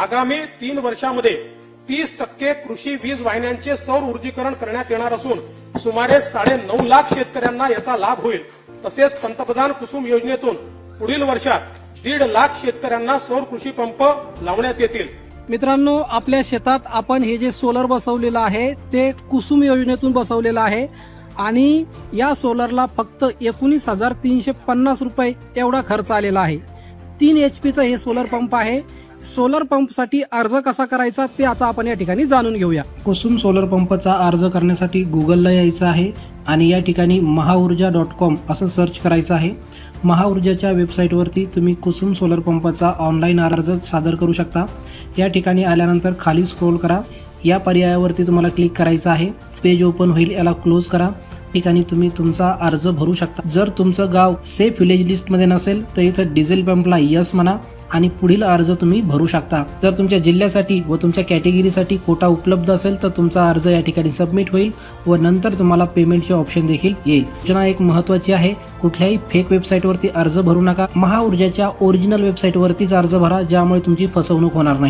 आगामी तीन वर्षामध्ये तीस टक्के कृषी वीज वाहिन्यांचे सौर ऊर्जीकरण करण्यात येणार असून सुमारे साडे नऊ लाख शेतकऱ्यांना याचा लाभ होईल. तसेच पंतप्रधान कुसुम योजनेतून पुढील वर्षात दीड लाख शेतकऱ्यांना सौर कृषी पंप लावण्यात येतील. मित्रांनो आपल्या शेतात आपण हे जे सोलर बसवलेलं आहे ते कुसुम योजनेतून बसवलेलं आहे. आणि या सोलरला फक्त एकोणीस हजार तीनशे पन्नास रुपये एवढा खर्च आलेला आहे. तीन एच पीचं हे सोलर पंप आहे. सोलर पंपसाठी अर्ज कसा करायचा ते आता आपण या ठिकाणी जाणून घेऊया. कुसुम सोलर पंपचा अर्ज करण्यासाठी गुगलला यायचं आहे आणि या ठिकाणी महाऊर्जा डॉट कॉम असं सर्च करायचं आहे. महाऊर्जाच्या वेबसाईटवरती तुम्ही कुसुम सोलर पंपाचा ऑनलाईन अर्ज सादर करू शकता. या ठिकाणी आल्यानंतर खाली स्क्रोल करा. या पर्यायावरती तुम्हाला क्लिक करायचं आहे. पेज ओपन होईल याला क्लोज करा. ठिकाणी तुम्ही तुमचा अर्ज भरू शकता. जर तुमचं गाव सेफ विलेज लिस्टमध्ये नसेल तर इथं डिझेल पंपला यस म्हणा. आणि पुढील अर्ज तुम्ही भरू शकता. जर तुमच्या जिल्ह्यासाठी व तुमच्या कॅटेगरीसाठी कोटा उपलब्ध असेल तर तुमचा अर्ज या ठिकाणी सबमिट होईल व नंतर तुम्हाला पेमेंटचे ऑप्शन देखील येईल. सूचना एक महत्वाची आहे. कुठल्याही फेक वेबसाईटवरती अर्ज भरू नका. महाऊर्जाच्या ओरिजिनल वेबसाईटवरतीच अर्ज भरा ज्यामुळे तुमची फसवणूक होणार नाही.